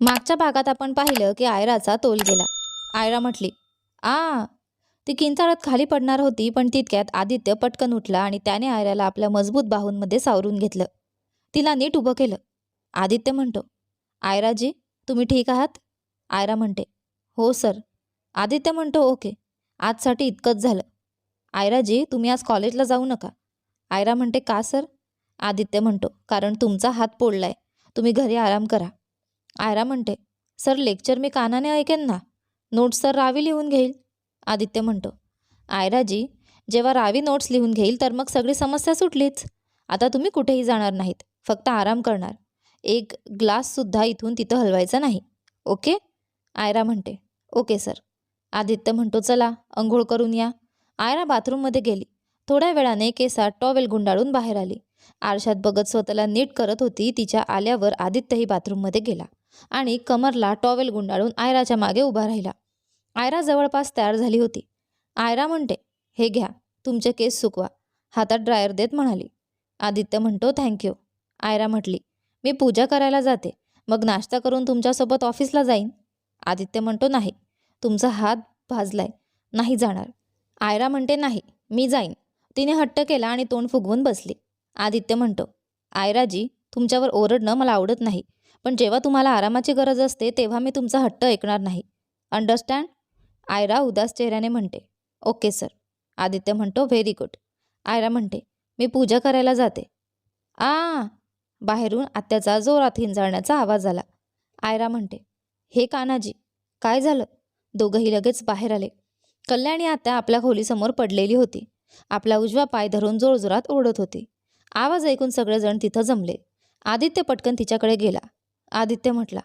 मागच्या भागात आपण पाहिलं की आयराचा तोल गेला. आयरा म्हटली आ ती किंचाळत खाली पडणार होती पण तितक्यात आदित्य पटकन उठला आणि त्याने आयराला आपल्या मजबूत बाहूंमध्ये सावरून घेतलं. तिला नीट उभं केलं. आदित्य म्हणतो आयराजी तुम्ही ठीक आहात? आयरा म्हणते हो सर. आदित्य म्हणतो ओके आजसाठी इतकंच झालं. आयराजी तुम्ही आज कॉलेजला जाऊ नका. आयरा म्हणते का सर? आदित्य म्हणतो कारण तुमचा हात पोडलाय तुम्ही घरी आराम करा. आयरा म्हणते सर लेक्चर मी कानाने ऐकेन ना? नोट्स तर रावी लिहून घेईल. आदित्य म्हणतो आयराजी जेव्हा रावी नोट्स लिहून घेईल तर मग सगळी समस्या सुटलीच. आता तुम्ही कुठेही जाणार नाहीत फक्त आराम करणार. एक ग्लाससुद्धा इथून तिथं हलवायचा नाही. ओके? आयरा म्हणते ओके सर. आदित्य म्हणतो चला अंघोळ करून या. आयरा बाथरूममध्ये गेली. थोड्या वेळाने केसात टॉवेल गुंडाळून बाहेर आली. आरशात बघत स्वतःला नीट करत होती तिच्या आल्यावर आदित्यही बाथरूममध्ये गेला. आणि कमरला टॉवेल गुंडाळून आयराच्या मागे उभा राहिला. आयरा जवळपास तयार झाली होती. आयरा म्हणते हे घ्या तुमचे केस सुकवा. हातात ड्रायर देत म्हणाली. आदित्य म्हणतो थँक्यू आयरा म्हटली मी पूजा करायला जाते. मग नाश्ता करून तुमच्यासोबत ऑफिसला जाईन. आदित्य म्हणतो नाही. तुमचा हात भाजलाय. नाही जाणार. आयरा म्हणते नाही. मी जाईन. तिने हट्ट केला आणि तोंड फुगवून बसली. आदित्य म्हणतो आयराजी तुमच्यावर ओरडणं मला आवडत नाही. पण जेव्हा तुम्हाला आरामाची गरज असते तेव्हा मी तुमचा हट्ट ऐकणार नाही. अंडरस्टँड? आयरा उदास चेहऱ्याने म्हणते. Okay sir. आदित्य म्हणतो व्हेरी गुड. आयरा म्हणते मी पूजा करायला जाते. आ! बाहेरून आत्याचा जोरात हिंजाळण्याचा आवाज आला. आयरा म्हणते हे कानाजी काय झालं? दोघंही लगेच बाहेर आले. कल्याणी आत्या आपल्या खोलीसमोर पडलेली होती. आपला उजवा पाय धरून जोरजोरात ओढत होती. आवाज ऐकून सगळेजण तिथं जमले. आदित्य पटकन तिच्याकडे गेला. आदित्य म्हटला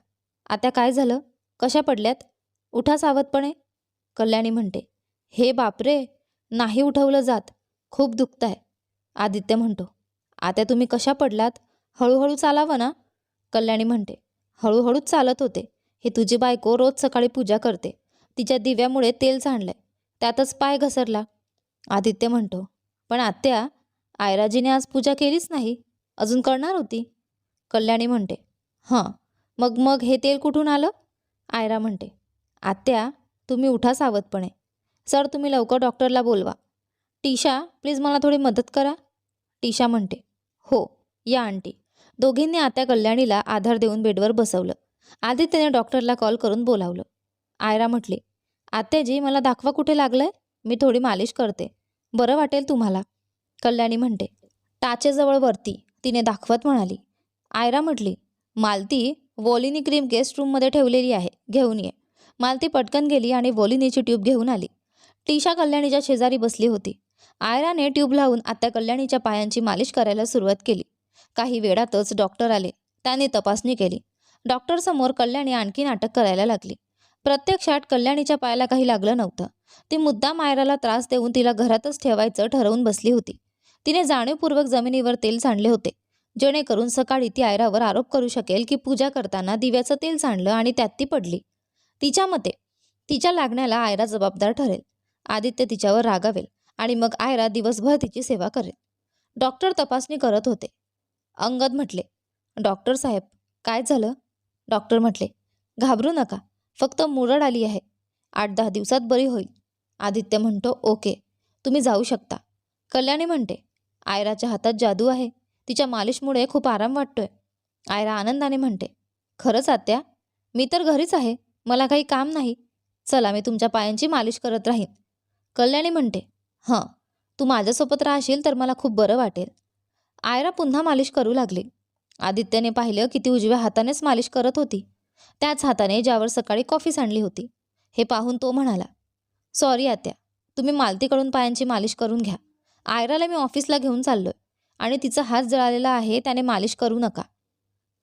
आता काय झालं? कशा पडल्यात? उठा सावधपणे. कल्याणी म्हणते हे बापरे! नाही उठवलं जात. खूप दुखत आहे. आदित्य म्हणतो आता तुम्ही कशा पडलात? हळूहळू चालावं ना? कल्याणी म्हणते हळूहळूच चालत होते. हे तुझी बायको रोज सकाळी पूजा करते. तिच्या दिव्यामुळे तेल सांडलंय त्यातच पाय घसरला. आदित्य म्हणतो पण आत्या आयराजीने आज पूजा केलीच नाही. अजून करणार होती? कल्याणी म्हणते हं मग मग हे तेल कुठून आलं? आयरा म्हणते. आत्या तुम्ही उठा सावधपणे. सर तुम्ही लवकर डॉक्टरला बोलवा. टीशा प्लीज मला थोडी मदत करा. टीशा म्हणते. हो या आंटी. दोघींनी आत्या कल्याणीला आधार देऊन बेडवर बसवलं. आदित्यने डॉक्टरला कॉल करून बोलावलं. आयरा म्हटली आत्याजी मला दाखवा कुठे लागलंय? मी थोडी मालिश करते. बरं वाटेल तुम्हाला. कल्याणी म्हणते टाचेजवळ वरती. तिने दाखवत म्हणाली. आयरा म्हटली मालती वॉलिनी क्रीम गेस्ट रूममध्ये ठेवलेली आहे घेऊन ये. मालती पटकन गेली आणि वॉलिनीची ट्यूब घेऊन आली. टीशा कल्याणीच्या शेजारी बसली होती. आयराने ट्यूब लावून आत्या कल्याणीच्या पायांची मालिश करायला सुरुवात केली. काही वेळातच डॉक्टर आले. त्याने तपासणी केली. डॉक्टरसमोर कल्याणी आणखी नाटक करायला लागली. प्रत्यक्षात कल्याणीच्या पायाला काही लागलं नव्हतं. ती मुद्दाम आयराला त्रास देऊन तिला घरातच ठेवायचं ठरवून बसली होती. तिने जाणीवपूर्वक जमिनीवर तेल सांडले होते. जेणेकरून सकाळी ती आयरावर आरोप करू शकेल की पूजा करताना दिव्याचं तेल सांडलं आणि त्यात ती पडली. तिच्या मते तिच्या लागण्याला आयरा जबाबदार ठरेल. आदित्य तिच्यावर रागावेल आणि मग आयरा दिवसभर तिची सेवा करेल. डॉक्टर तपासणी करत होते. अंगद म्हटले डॉक्टर साहेब काय झालं? डॉक्टर म्हटले घाबरू नका फक्त मुरड आली आहे. आठ दहा दिवसात बरी होईल. आदित्य म्हणतो ओके तुम्ही जाऊ शकता. कल्याणी म्हणते आयराच्या हातात जादू आहे. तिच्या मालिशमुळे खूप आराम वाटतोय. आयरा आनंदाने म्हणते खरंच आत्या मी तर घरीच आहे मला काही काम नाही. चला मी तुमच्या पायांची मालिश करत राहीन. कल्याणी म्हणते हं तू माझ्यासोबत राहशील तर मला खूप बरं वाटेल. आयरा पुन्हा मालिश करू लागली. आदित्यने पाहिलं की ती उजव्या हातानेच मालिश करत होती. त्याच हाताने ज्यावर सकाळी कॉफी सांडली होती. हे पाहून तो म्हणाला सॉरी आत्या तुम्ही मालतीकडून पायांची मालिश करून घ्या. आयराला मी ऑफिसला घेऊन चाललोय. आणि तिचा हात जळालेला आहे त्याने मालिश करू नका.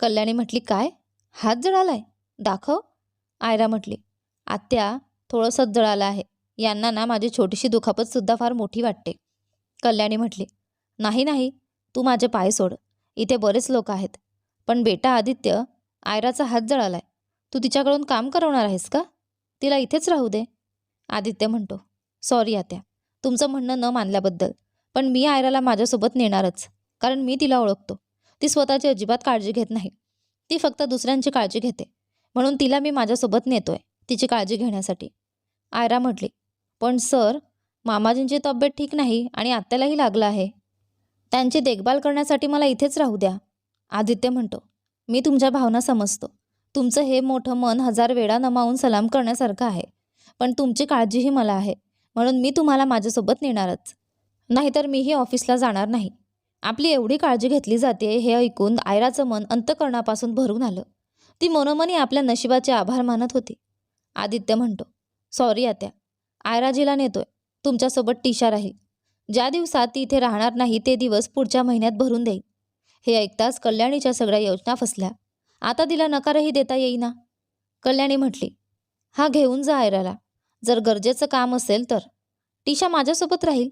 कल्याणी म्हटली काय? हात जळालाय? दाखव. आयरा म्हटली आत्या थोडंसंच जळालं आहे. यांना ना माझी छोटीशी दुखापतसुद्धा फार मोठी वाटते. कल्याणी म्हटली नाही नाही तू माझे पाय सोड. इथे बरेच लोक आहेत. पण बेटा आदित्य आयराचा हात जळालाय. तू तिच्याकडून काम करवणार आहेस का? तिला इथेच राहू दे. आदित्य म्हणतो सॉरी आत्या. तुमचं म्हणणं न मानल्याबद्दल. पण मी आयराला माझ्यासोबत नेणारच कारण मी तिला ओळखतो. ती स्वतःची अजिबात काळजी घेत नाही. ती फक्त दुसऱ्यांची काळजी घेते. म्हणून तिला मी माझ्यासोबत नेतोय तिची काळजी घेण्यासाठी. आयरा म्हटली पण सर मामाजींची तब्येत ठीक नाही आणि आत्यालाही लागलं आहे. त्यांची देखभाल करण्यासाठी मला इथेच राहू द्या. आदित्य म्हणतो मी तुमच्या भावना समजतो. तुमचं हे मोठं मन हजार वेळा नमावून सलाम करण्यासारखं आहे. पण तुमची काळजीही मला आहे. म्हणून मी तुम्हाला माझ्यासोबत नेणारच. नाहीतर मीही ऑफिसला जाणार नाही. आपली एवढी काळजी घेतली जाते हे ऐकून आयराचं मन अंतकरणापासून भरून आलं. ती मनोमनी आपल्या नशिबाचे आभार मानत होती. आदित्य म्हणतो सॉरी आत्या आयराजीला नेतोय. तुमच्यासोबत टीशा राहील. ज्या दिवसात ती इथे राहणार नाही ते दिवस पुढच्या महिन्यात भरून देईल. हे ऐकताच कल्याणीच्या सगळ्या योजना फसल्या. आता तिला नकारही देता येईना. कल्याणी म्हटली हा घेऊन जा आयराला. जर गरजेचं काम असेल तर. टीशा माझ्यासोबत राहील.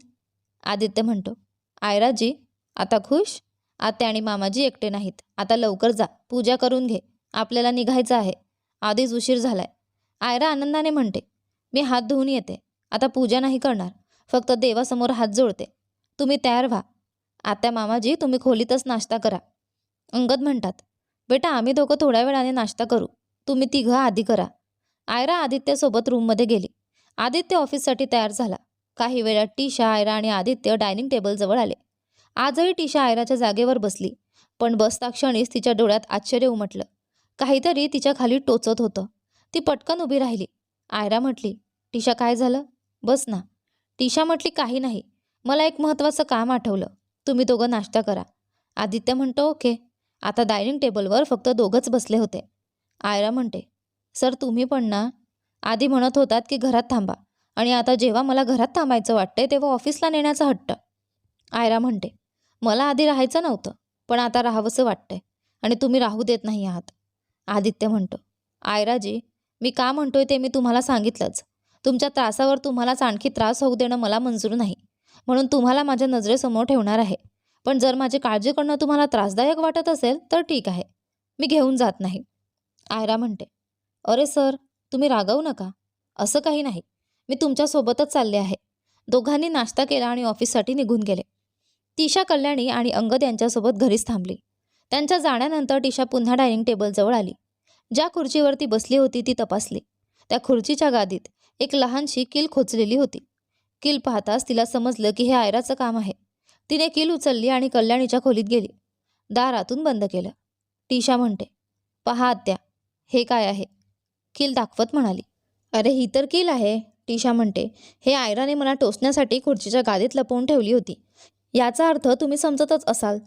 आदित्य म्हणतो आयराजी आता खुश? आत्या आणि मामाजी एकटे नाहीत. आता लवकर जा. पूजा करून घे. आपल्याला निघायचं आहे. आधीच उशीर झालाय. आयरा आनंदाने म्हणते मी हात धुवून येते. आता पूजा नाही करणार. फक्त देवासमोर हात जोडते. तुम्ही तयार व्हा. आत्या मामाजी तुम्ही खोलीतच नाश्ता करा. अंगद म्हणतात बेटा आम्ही दोघं थोड्या वेळाने नाश्ता करू. तुम्ही तिघं आधी करा. आयरा आदित्यसोबत रूममध्ये गेली. आदित्य ऑफिससाठी तयार झाला. काही वेळात टीशा आयरा आणि आदित्य डायनिंग टेबलजवळ आले. आजही टीशा आयराच्या जागेवर बसली पण बसता क्षणीच तिच्या डोळ्यात आश्चर्य उमटलं. काहीतरी तिच्या खाली टोचत होतं. ती पटकन उभी राहिली. आयरा म्हटली टीशा काय झालं? बस ना. टीशा म्हटली काही नाही. मला एक महत्त्वाचं काम आठवलं. तुम्ही दोघं नाश्ता करा. आदित्य म्हणतो ओके. आता डायनिंग टेबलवर फक्त दोघंच बसले होते. आयरा म्हणते सर तुम्ही पण ना. आधी म्हणत होतात की घरात थांबा. आणि आता जेव्हा मला घरात थांबायचं वाटतंय तेव्हा ऑफिसला नेण्याचा हट्ट. आयरा म्हणते मला आधी राहायचं नव्हतं पण आता राहावंसं वाटतंय आणि तुम्ही राहू देत नाही आहात. आदित्य म्हणतो आयराजी मी का म्हणतोय ते मी तुम्हाला सांगितलंच. तुमच्या त्रासावर तुम्हालाच आणखी त्रास होऊ देणं मला मंजूर नाही. म्हणून तुम्हाला माझ्या नजरेसमोर ठेवणार आहे. पण जर माझी काळजी करणं तुम्हाला त्रासदायक वाटत असेल तर ठीक आहे. मी घेऊन जात नाही. आयरा म्हणते अरे सर तुम्ही रागवू नका. असं काही नाही. मी तुमच्यासोबतच चालले आहे. दोघांनी नाश्ता केला आणि ऑफिससाठी निघून गेले. तिशा कल्याणी आणि अंगद यांच्यासोबत घरीच थांबली. त्यांच्या जाण्यानंतर टिशा पुन्हा डायनिंग टेबलजवळ आली. ज्या खुर्चीवरती बसली होती ती तपासली. त्या खुर्चीच्या गादीत एक लहानशी कील खोचलेली होती. कील पाहताच तिला समजलं की हे आयराचं काम आहे. तिने कील उचलली आणि कल्याणीच्या खोलीत गेली. दारातून बंद केलं. टीशा म्हणते पहा आत्या हे काय आहे? कील दाखवत म्हणाली अरे ही तर कील आहे. टीशा म्हणते हे आयराने मला टोचण्यासाठी खुर्चीच्या गादीत लपवून ठेवली होती. याचा अर्थ तुम्ही समजतच असाल.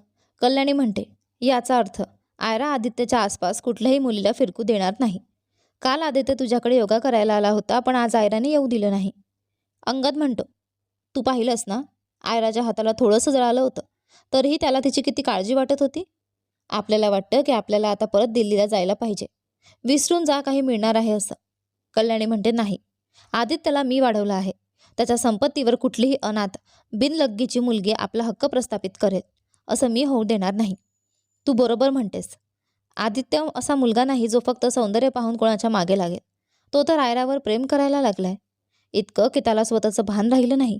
कल्याणी म्हणते याचा अर्थ आयरा आदित्यच्या आसपास कुठल्याही मुलीला फिरकू देणार नाही. काल आदित्य तुझ्याकडे योगा करायला आला होता पण आज आयराने येऊ दिलं नाही. अंगद म्हणतो तू पाहिलंस ना? आयराच्या हाताला थोडंसं जळालं होतं. तरीही त्याला तिची किती काळजी वाटत होती? आपल्याला वाटतं की आपल्याला आता परत दिल्लीला जायला पाहिजे. विसरून जा काही मिळणार आहे असं. कल्याणी म्हणते नाही. आदित्यला मी वाढवलं आहे. त्याच्या संपत्तीवर कुठलीही अनाथ बिनलग्गीची मुलगी आपला हक्क प्रस्थापित करेल असं मी होऊ देणार नाही. तू बरोबर म्हणतेस. आदित्य असा मुलगा नाही जो फक्त सौंदर्य पाहून कोणाच्या मागे लागेल. तो तर आयरावर प्रेम करायला लागलाय. इतकं की त्याला स्वतःचं भान राहिलं नाही.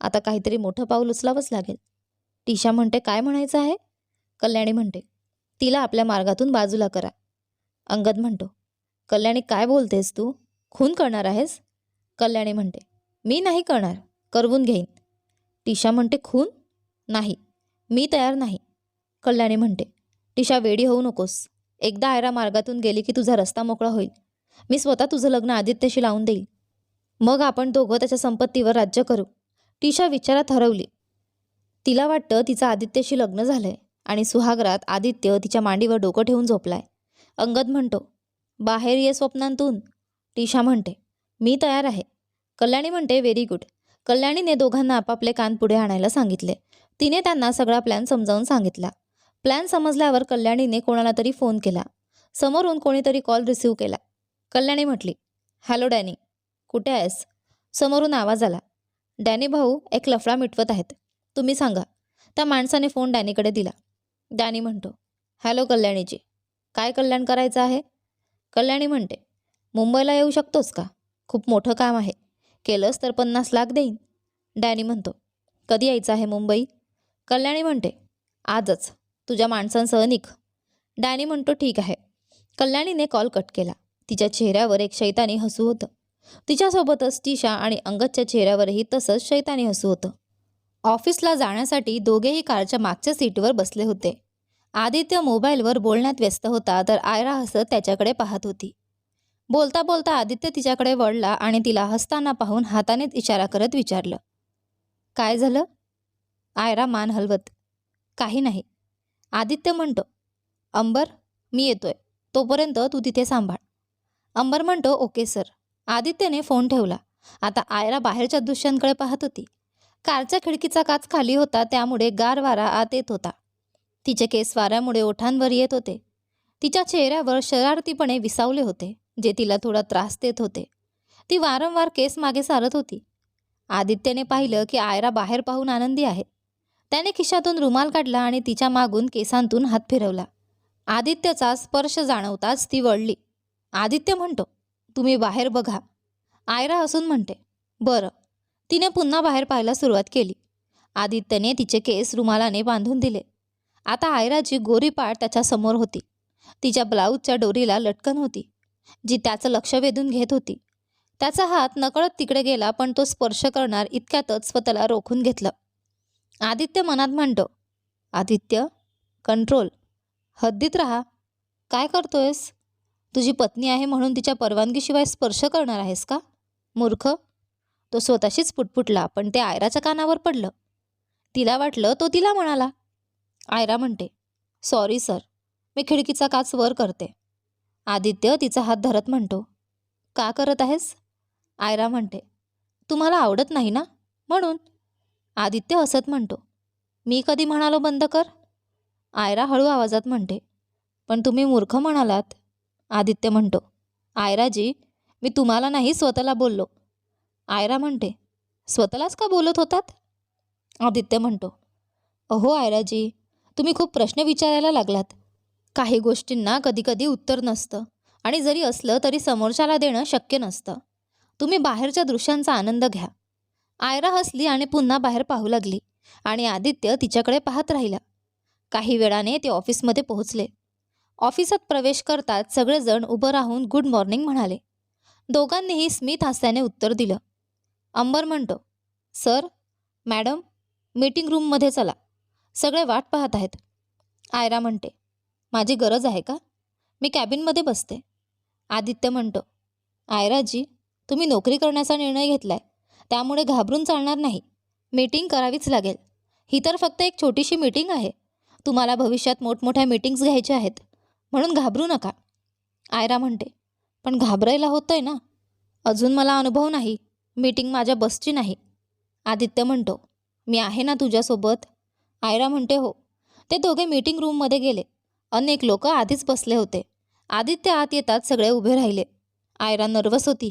आता काहीतरी मोठं पाऊल उचलावंच लागेल. टीशा म्हणते काय म्हणायचं आहे? कल्याणी म्हणते तिला आपल्या मार्गातून बाजूला करा. अंगद म्हणतो कल्याणी काय बोलतेस तू? खून करणार आहेस? कल्याणी म्हणते मी नाही करणार करवून घेईन. टिशा म्हणते खून? नाही मी तयार नाही. कल्याणी म्हणते टिशा वेडी होऊ नकोस. एकदा आयरा मार्गातून गेली की तुझा रस्ता मोकळा होईल. मी स्वतः तुझं लग्न आदित्यशी लावून देईल. मग आपण दोघं त्याच्या संपत्तीवर राज्य करू. टिशा विचारात हरवली. तिला वाटतं तिचं आदित्यशी लग्न झालंय आणि सुहागरात आदित्य तिच्या मांडीवर डोकं ठेवून झोपलाय. अंगद म्हणतो बाहेर ये स्वप्नांतून. टिशा म्हणते मी तयार आहे. कल्याणी म्हणते व्हेरी गुड कल्याणीने दोघांना आपापले कान पुढे आणायला सांगितले. तिने त्यांना सगळा प्लॅन समजावून सांगितला. प्लॅन समजल्यावर कल्याणीने कोणाला तरी फोन केला. समोरून कोणीतरी कॉल रिसीव्ह केला. कल्याणी म्हटली हॅलो डॅनी कुठे आहेस? समोरून आवाज आला. डॅनी भाऊ एक लफडा मिटवत आहेत. तुम्ही सांगा. त्या माणसाने फोन डॅनीकडे दिला. डॅनी म्हणतो हॅलो कल्याणीजी. काय कल्याण करायचं आहे? कल्याणी म्हणते मुंबईला येऊ शकतोस का? खूप मोठं काम आहे. केलंस तर पन्नास लाख देईन. डॅनी म्हणतो कधी यायचं आहे मुंबई? कल्याणी म्हणते आजच. तुझ्या माणसांसह निघ. डॅनी म्हणतो ठीक आहे. कल्याणीने कॉल कट केला. तिच्या चेहऱ्यावर एक शैतानी हसू होतं. तिच्यासोबतच टीशा आणि अंगदच्या चेहऱ्यावरही तसंच शैतानी हसू होतं. ऑफिसला जाण्यासाठी दोघेही कारच्या मागच्या सीटवर बसले होते. आदित्य मोबाईलवर बोलण्यात व्यस्त होता तर आयरा हसत त्याच्याकडे पाहत होती. बोलता बोलता आदित्य तिच्याकडे वळला आणि तिला हसताना पाहून हातानेच इशारा करत विचारलं काय झालं? आयरा मान हलवत. काही नाही. आदित्य म्हणतो अंबर मी येतोय. तोपर्यंत तू तिथे सांभाळ. अंबर म्हणतो ओके सर. आदित्यने फोन ठेवला. आता आयरा बाहेरच्या दृश्यांकडे पाहत होती. कारच्या खिडकीचा काच खाली होता त्यामुळे गार वारा आत येत होता. तिचे केस वाऱ्यामुळे ओठांवर येत होते. तिच्या चेहऱ्यावर शरारतीपणे विसावले होते. जे तिला थोडा त्रास देत होते. ती वारंवार केस मागे सारत होती. आदित्यने पाहिलं की आयरा बाहेर पाहून आनंदी आहे. त्याने खिशातून रुमाल काढला आणि तिच्या मागून केसांतून हात फिरवला. आदित्यचा स्पर्श जाणवताच ती वळली. आदित्य म्हणतो तुम्ही बाहेर बघा. आयरा हसून म्हणते बरं. तिने पुन्हा बाहेर पाहायला सुरुवात केली. आदित्यने तिचे केस रुमालाने बांधून दिले. आता आयराची गोरी पाठ त्याच्यासमोर होती. तिच्या ब्लाऊजच्या डोरीला लटकन होती. जी त्याचं लक्ष वेधून घेत होती. त्याचा हात नकळत तिकडे गेला पण तो स्पर्श करणार इतक्यातच स्वतःला रोखून घेतलं. आदित्य मनात म्हणतो आदित्य कंट्रोल हद्दीत राहा. काय करतोयस? तुझी पत्नी आहे म्हणून तिच्या परवानगीशिवाय स्पर्श करणार आहेस का? मूर्ख. तो स्वतःशीच पुटपुटला पण ते आयराच्या कानावर पडलं. तिला वाटलं तो तिला म्हणाला. आयरा म्हणते सॉरी सर मी खिडकीचा काच वर करते. आदित्य तिचा हात धरत म्हणतो का करत आहेस? आयरा म्हणते तुम्हाला आवडत नाही ना? म्हणून. आदित्य हसत म्हणतो मी कधी म्हणालो बंद कर? आयरा हळू आवाजात म्हणते पण तुम्ही मूर्ख म्हणालात. आदित्य म्हणतो आयराजी मी तुम्हाला नाही स्वतःला बोललो. आयरा म्हणते स्वतःलाच का बोलत होतात? आदित्य म्हणतो अहो आयराजी तुम्ही खूप प्रश्न विचारायला लागलात. काही गोष्टींना कधीकधी उत्तर नसतं. आणि जरी असलं तरी समोरच्याला देणं शक्य नसतं. तुम्ही बाहेरच्या दृश्यांचा आनंद घ्या. आयरा हसली आणि पुन्हा बाहेर पाहू लागली. आणि आदित्य तिच्याकडे पाहत राहिला. काही वेळाने ते ऑफिसमध्ये पोहोचले. ऑफिसात प्रवेश करताच सगळेजण उभं राहून गुड मॉर्निंग म्हणाले. दोघांनीही स्मित हास्याने उत्तर दिलं. अंबर म्हणतो सर मॅडम मीटिंग रूममध्ये चला. सगळे वाट पाहत आहेत. आयरा म्हणते माझी गरज आहे का? मी कॅबिनमध्ये बसते. आदित्य म्हणतो आयराजी तुम्ही नोकरी करण्याचा निर्णय घेतलाय. त्यामुळे घाबरून चालणार नाही. मीटिंग करावीच लागेल. ही तर फक्त एक छोटीशी मीटिंग आहे. तुम्हाला भविष्यात मोठमोठ्या मीटिंग्स घ्यायच्या आहेत. म्हणून घाबरू नका. आयरा म्हणते पण घाबरायला होतंय ना? अजून मला अनुभव नाही. मीटिंग माझ्या बसची नाही. आदित्य म्हणतो मी आहे ना तुझ्यासोबत? आयरा म्हणते हो. ते दोघे मीटिंग रूममध्ये गेले. अनेक लोक आधीच बसले होते. आदित्य आत येतात सगळे उभे राहिले. आयरा नर्वस होती.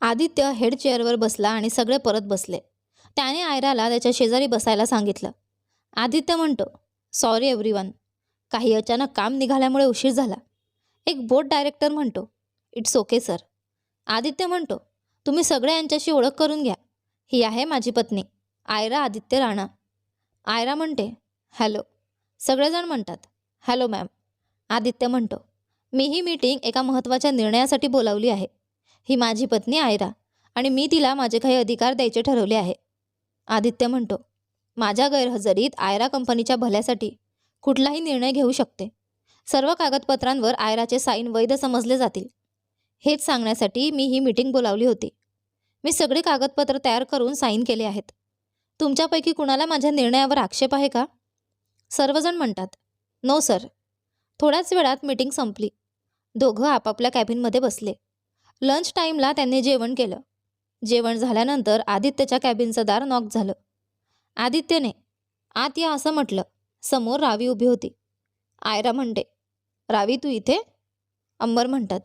आदित्य हेड चेअरवर बसला आणि सगळे परत बसले. त्याने आयराला त्याच्या शेजारी बसायला सांगितलं. आदित्य म्हणतो सॉरी एव्हरीवन काही अचानक काम निघाल्यामुळे उशीर झाला. एक बोट डायरेक्टर म्हणतो इट्स ओके सर आदित्य म्हणतो तुम्ही सगळ्या यांच्याशी ओळख करून घ्या. ही आहे माझी पत्नी. आयरा आदित्य राणा. आयरा म्हणते हॅलो सगळेजण म्हणतात हॅलो मॅम. आदित्य म्हणतो. मी ही मीटिंग एका महत्त्वाच्या निर्णयासाठी बोलावली आहे. ही माझी पत्नी आयरा आणि मी तिला माझे काही अधिकार द्यायचे ठरवले आहे. आदित्य म्हणतो. माझ्या गैरहजेरीत आयरा कंपनीच्या भल्यासाठी कुठलाही निर्णय घेऊ शकते. सर्व कागदपत्रांवर आयराचे साईन वैध समजले जातील. हेच सांगण्यासाठी मी ही मीटिंग बोलावली होती. मी सगळे कागदपत्र तयार करून साईन केले आहेत. तुमच्यापैकी कुणाला माझ्या निर्णयावर आक्षेप आहे का? सर्वजण म्हणतात. No sir. थोड्याच वेळात मीटिंग संपली. दोघं आपापल्या कॅबिनमध्ये बसले. लंच टाईमला त्यांनी जेवण केलं. जेवण झाल्यानंतर आदित्यच्या कॅबिनचं दार नॉक झालं. आदित्यने आत या असं म्हटलं. समोर रावी उभी होती. आयरा म्हणते रावी तू इथे? अंबर म्हणतात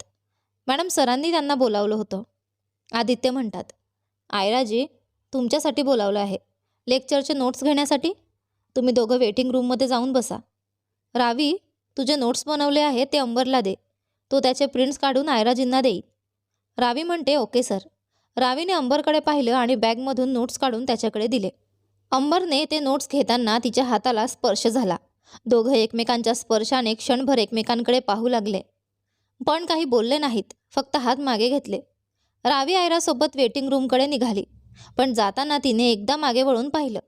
मॅडम सरांनी त्यांना बोलावलं होतं. आदित्य म्हणतात आयराजी तुमच्यासाठी बोलावलं आहे. लेक्चरचे नोट्स घेण्यासाठी? तुम्ही दोघं वेटिंग रूममध्ये जाऊन बसा. रावी तुझे नोट्स बनवले आहे ते अंबरला दे. तो त्याचे प्रिंट्स काढून आयराजींना देईल. रावी म्हणते ओके सर. रावीने अंबरकडे पाहिलं आणि बॅगमधून नोट्स काढून त्याच्याकडे दिले. अंबरने ते नोट्स घेताना तिच्या हाताला स्पर्श झाला. दोघं एकमेकांच्या स्पर्शाने क्षणभर एकमेकांकडे पाहू लागले. पण काही बोलले नाहीत फक्त हात मागे घेतले. रावी आयरासोबत वेटिंग रूमकडे निघाली. पण जाताना तिने एकदा मागे वळून पाहिलं.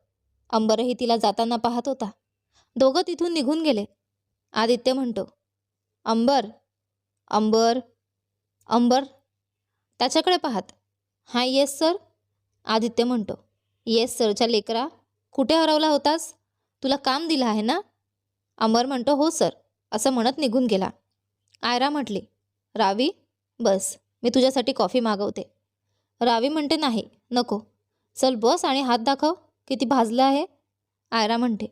अंबरही तिला जाताना पाहत होता. दोघं तिथून निघून गेले. आदित्य म्हणतो. अंबर अंबर अंबर. त्याच्याकडे पाहत हां येस सर आदित्य म्हणतो. येस सरच्या लेकरा कुठे हरवला होतास? तुला काम दिलं आहे ना? अंबर म्हणतो हो सर असं म्हणत निघून गेला. आयरा म्हटली रावी बस मी तुझ्यासाठी कॉफी मागवते. रावी म्हणते नाही नको. चल बस आणि हात दाखव किती भाजलं आहे. आयरा म्हणते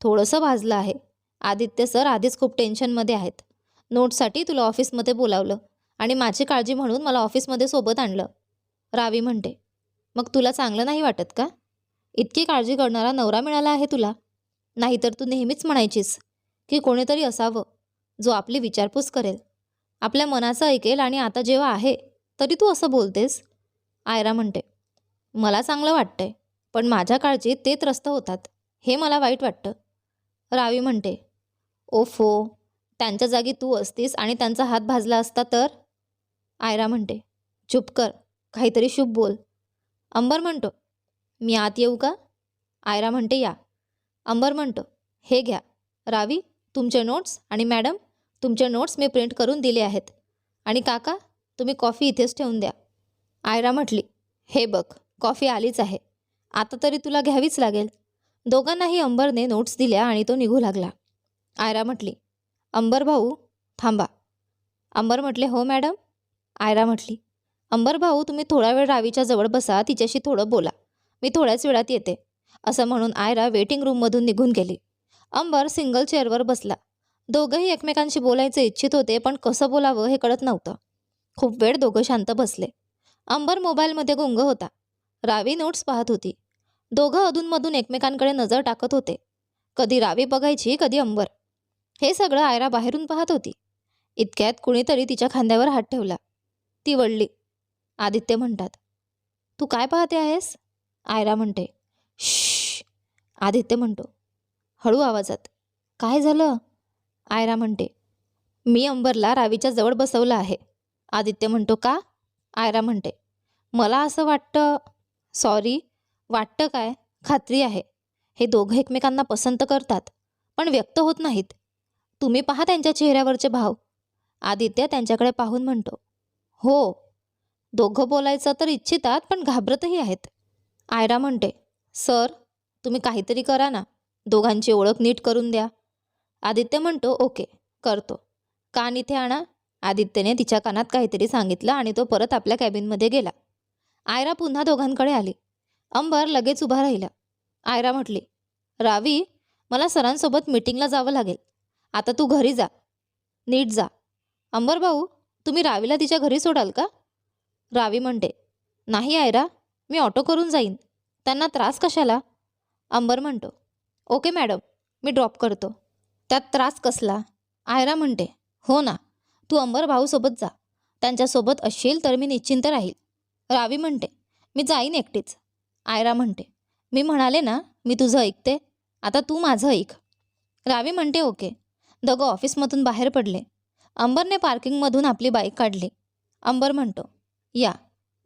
थोडंसं भाजलं आहे. आदित्य सर आधीच खूप टेन्शनमध्ये आहेत. नोटसाठी तुला ऑफिसमध्ये बोलावलं आणि माझी काळजी म्हणून मला ऑफिसमध्ये सोबत आणलं. रावी म्हणते मग तुला चांगलं नाही वाटत का? इतकी काळजी करणारा नवरा मिळाला आहे तुला. नाहीतर तू नेहमीच म्हणायचीस की कोणीतरी असावं जो आपली विचारपूस करेल. आपल्या मनाचं ऐकेल आणि आता जेव्हा आहे तरी तू असं बोलतेस. आयरा म्हणते मला चांगलं वाटतंय पण माझ्या काळजीत ते त्रस्त होतात. हे मला वाईट वाटतं. रावी म्हणते ओफो त्यांच्या जागी तू असतीस आणि त्यांचा हात भाजला असता तर? आयरा म्हणते चुप कर काहीतरी शुभ बोल. अंबर म्हणतो मी आत येऊ का? आयरा म्हणते या. अंबर म्हणतो हे घ्या. रावी तुमचे नोट्स आणि मॅडम तुमचे नोट्स मी प्रिंट करून दिले आहेत. आणि काका तुम्ही कॉफी इथेच ठेवून द्या. आयरा म्हटली हे बघ कॉफी आलीच आहे. आता तरी तुला घ्यावीच लागेल. दोघांनाही अंबरने नोट्स दिल्या आणि तो निघू लागला. आयरा म्हटली अंबर भाऊ थांबा. अंबर म्हटले हो मॅडम. आयरा म्हटली अंबर भाऊ तुम्ही थोडा वेळ रावीच्या जवळ बसा तिच्याशी थोडं बोला. मी थोड्याच वेळात येते. असं म्हणून आयरा वेटिंग रूममधून निघून गेली. अंबर सिंगल चेअरवर बसला. दोघंही एकमेकांशी बोलायचे इच्छित होते पण कसं बोलावं हे कळत नव्हतं. खूप वेळ दोघं शांत बसले. अंबर मोबाईलमध्ये गुंग होता. रावी नोट्स पाहत होती. दोघं अधूनमधून एकमेकांकडे नजर टाकत होते. कधी रावी बघायची कधी अंबर. हे सगळं आयरा बाहेरून पाहत होती. इतक्यात कुणीतरी तिच्या खांद्यावर हात ठेवला. ती वळली. आदित्य म्हणतात तू काय पाहते आहेस? आयरा म्हणते श आदित्य म्हणतो हळू आवाजात. काय झालं? आयरा म्हणते मी अंबरला रावीच्या जवळ बसवलं आहे. आदित्य म्हणतो का? आयरा म्हणते मला असं वाटतं सॉरी वाटतं काय? खात्री आहे. हे दोघं एकमेकांना पसंत करतात पण व्यक्त होत नाहीत. तुम्ही पहा त्यांच्या चेहऱ्यावरचे भाव. आदित्य त्यांच्याकडे पाहून म्हणतो हो दोघं बोलायचं तर इच्छितात पण घाबरतही आहेत. आयरा म्हणते सर तुम्ही काहीतरी करा ना दोघांची ओळख नीट करून द्या. आदित्य म्हणतो ओके करतो. कान इथे आणा. आदित्यने तिच्या कानात काहीतरी सांगितलं आणि तो परत आपल्या कॅबिनमध्ये गेला. आयरा पुन्हा दोघांकडे आली. अंबर लगेच उभा राहिला. आयरा म्हटली रावी मला सरांसोबत मीटिंगला जावं लागेल. आता तू घरी जा. नीट जा. अंबर भाऊ तुम्ही रावीला तिच्या घरी सोडाल का? रावी म्हणते नाही आयरा मी ऑटो करून जाईन. त्यांना त्रास कशाला? अंबर म्हणतो ओके मॅडम मी ड्रॉप करतो. त्यात त्रास कसला? आयरा म्हणते हो ना तू अंबर भाऊसोबत जा. त्यांच्यासोबत असशील तर मी निश्चिंत राहील. रावी म्हणते मी जाईन एकटीच. आयरा म्हणते मी म्हणाले ना मी तुझं ऐकते. आता तू माझं ऐक. रावी म्हणते ओके. दोघं ऑफिसमधून बाहेर पडले. अंबरने पार्किंगमधून आपली बाईक काढली. अंबर म्हणतो या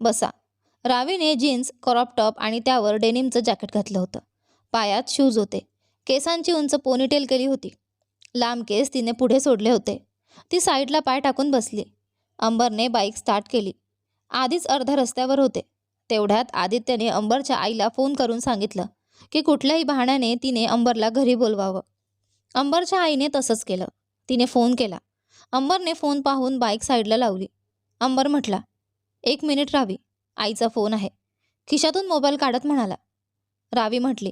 बसा. रावीने जीन्स क्रॉप टॉप आणि त्यावर डेनिमचं जॅकेट घातलं होतं. पायात शूज होते. केसांची उंच पोनीटेल केली होती. लांब केस तिने पुढे सोडले होते. ती साईडला पाय टाकून बसली. अंबरने बाईक स्टार्ट केली. आधीच अर्ध्या रस्त्यावर होते. तेवढ्यात आदित्यने अंबरच्या आईला फोन करून सांगितलं की कुठल्याही बहाण्याने तिने अंबरला घरी बोलवावं. अंबरच्या आईने तसंच केलं. तिने फोन केला. अंबरने फोन पाहून बाईक साईडला लावली. अंबर म्हटला एक मिनिट रावी आईचा फोन आहे. खिशातून मोबाईल काढत म्हणाला. रावी म्हटली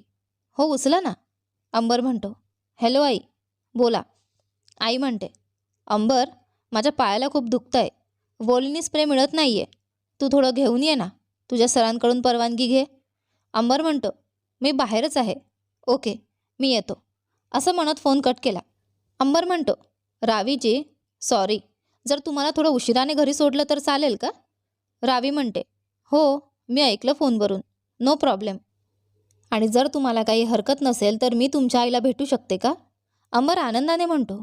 हो उचला ना. अंबर म्हणतो हॅलो आई. बोला. आई म्हणते अंबर माझ्या पायाला खूप दुखतं आहे वोलिनी स्प्रे मिळत नाही आहे तू थोडं घेऊन ये ना. तुझ्या सरांकडून परवानगी घे. अंबर म्हणतो मी बाहेरच आहे. ओके मी येतो. असं म्हणत फोन कट केला. अंबर म्हणतो रावीजी सॉरी जर तुम्हाला थोडं उशिराने घरी सोडलं तर चालेल का? रावी म्हणते हो मी ऐकलं फोनवरून. नो प्रॉब्लेम आणि जर तुम्हाला काही हरकत नसेल तर मी तुमच्या आईला भेटू शकते का? अंबर आनंदाने म्हणतो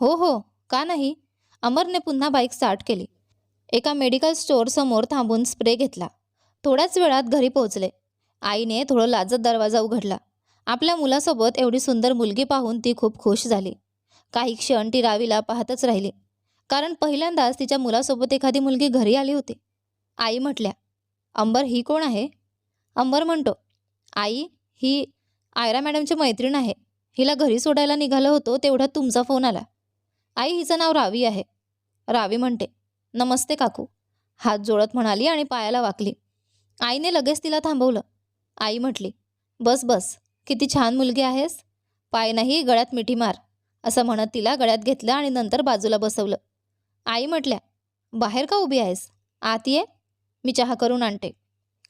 हो हो का नाही? अमरने पुन्हा बाईक स्टार्ट केली. एका मेडिकल स्टोअरसमोर थांबून स्प्रे घेतला. थोड्याच वेळात घरी पोहोचले. आईने थोडं लाजत दरवाजा उघडला. आपल्या मुलासोबत एवढी सुंदर मुलगी पाहून ती खूप खुश झाली. काही क्षण ती रावीला पाहतच राहिली. कारण पहिल्यांदाच तिच्या मुलासोबत एखादी मुलगी घरी आली होती. आई म्हटल्या अंबर ही कोण आहे? अंबर म्हणतो आई ही आयरा मॅडमची मैत्रीण आहे. हिला घरी सोडायला निघालो होतो तेवढ्यात तुमचा फोन आला. आई हिचं नाव रावी आहे. रावी म्हणते नमस्ते काकू. हात जोडत म्हणाली आणि पायाला वाकली. आईने लगेच तिला थांबवलं. आई म्हटली बस बस किती छान मुलगी आहेस. पाय नाही गळ्यात मिठी मार असं म्हणत तिला गळ्यात घेतलं आणि नंतर बाजूला बसवलं. आई म्हटल्या बाहेर का उभी आहेस? आत ये मी चहा करून आणते.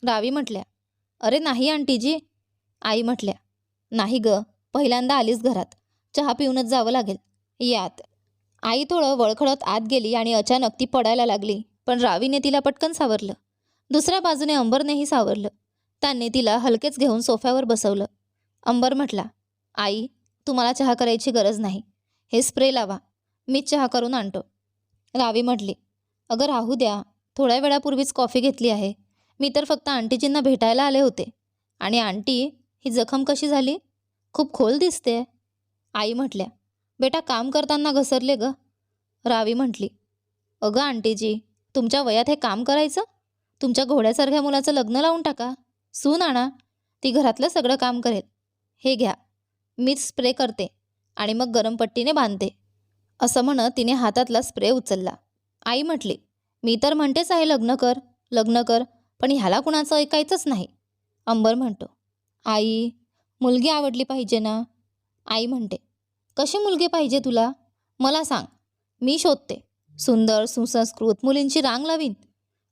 रावी म्हटल्या अरे नाही आंटीजी. आई म्हटल्या नाही ग पहिल्यांदा आलीस घरात. चहा पिऊनच जावं लागेल. यात. आई थोडं वळखळत आत गेली आणि अचानक ती पडायला लागली पण रावीने तिला पटकन सावरलं. दुसऱ्या बाजूने अंबरनेही सावरलं. त्यांनी तिला हलकेच घेऊन सोफ्यावर बसवलं. अंबर म्हटला आई तुम्हाला चहा करायची गरज नाही. हे स्प्रे लावा. मीच चहा करून आणतो. रावी म्हटली अगं राहू द्या. थोड्या वेळापूर्वीच कॉफी घेतली आहे. मी तर फक्त आंटीजींना भेटायला आले होते. आणि आंटी ही जखम कशी झाली? खूप खोल दिसते. आई म्हटल्या बेटा काम करताना घसरले ग. रावी म्हटली अगं आंटीजी तुमच्या वयात हे काम करायचं? तुमच्या घोड्यासारख्या मुलाचं लग्न लावून टाका. सून आणा. ती घरातलं सगळं काम करेल. हे घ्या. मीच स्प्रे करते आणि मग गरम पट्टीने बांधते. असं म्हणत तिने हातातला स्प्रे उचलला. आई म्हटली मी तर म्हणतेच आहे लग्न कर लग्न कर पण ह्याला कुणाचं ऐकायचंच नाही. अंबर म्हणतो आई मुलगी आवडली पाहिजे ना? आई म्हणते कशी मुलगी पाहिजे तुला? मला सांग मी शोधते. सुंदर सुसंस्कृत मुलींची रांग लावीन.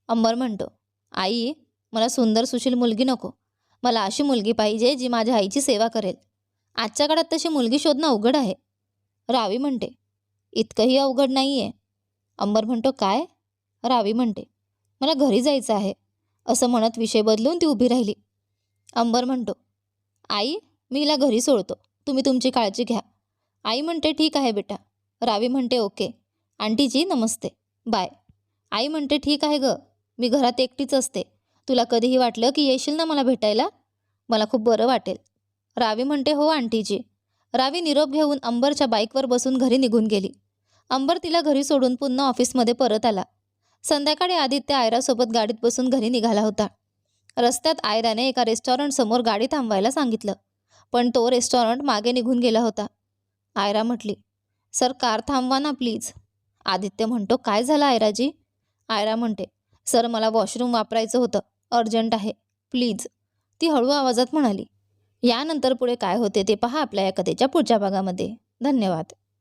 अंबर म्हणतो आई मला सुंदर सुशील मुलगी नको. मला अशी मुलगी पाहिजे जी माझ्या आईची सेवा करेल. आजच्या काळात तशी मुलगी शोधणं अवघड आहे. रावी म्हणते इतकंही अवघड नाही आहे अंबर म्हणतो काय? रावी म्हणते मला घरी जायचं आहे. असं म्हणत विषय बदलून ती उभी राहिली. अंबर म्हणतो आई मी हिला घरी सोडतो. तुम्ही तुमची काळजी घ्या. आई म्हणते ठीक आहे बेटा. रावी म्हणते ओके. आंटीजी नमस्ते. बाय. आई म्हणते ठीक आहे ग. मी घरात एकटीच असते. तुला कधीही वाटलं की येशील ना मला भेटायला? मला खूप बरं वाटेल. रावी म्हणते हो आंटीजी. रावी निरोप घेऊन अंबरच्या बाईकवर बसून घरी निघून गेली. अंबर तिला घरी सोडून पुन्हा ऑफिसमध्ये परत आला. संध्याकाळी आदित्य आयरासोबत गाडीत बसून घरी निघाला होता. रस्त्यात आयराने एका रेस्टॉरंटसमोर गाडी थांबवायला सांगितलं पण तो रेस्टॉरंट मागे निघून गेला होता. आयरा म्हटली सर कार थांबवा ना प्लीज. आदित्य म्हणतो काय झालं आयराजी? आयरा म्हणते सर मला वॉशरूम वापरायचं होतं. अर्जंट आहे. प्लीज. ती हळू आवाजात म्हणाली यानंतर पुढे काय होते ते पहा आपल्या या कथेच्या पुढच्या भागामध्ये. धन्यवाद.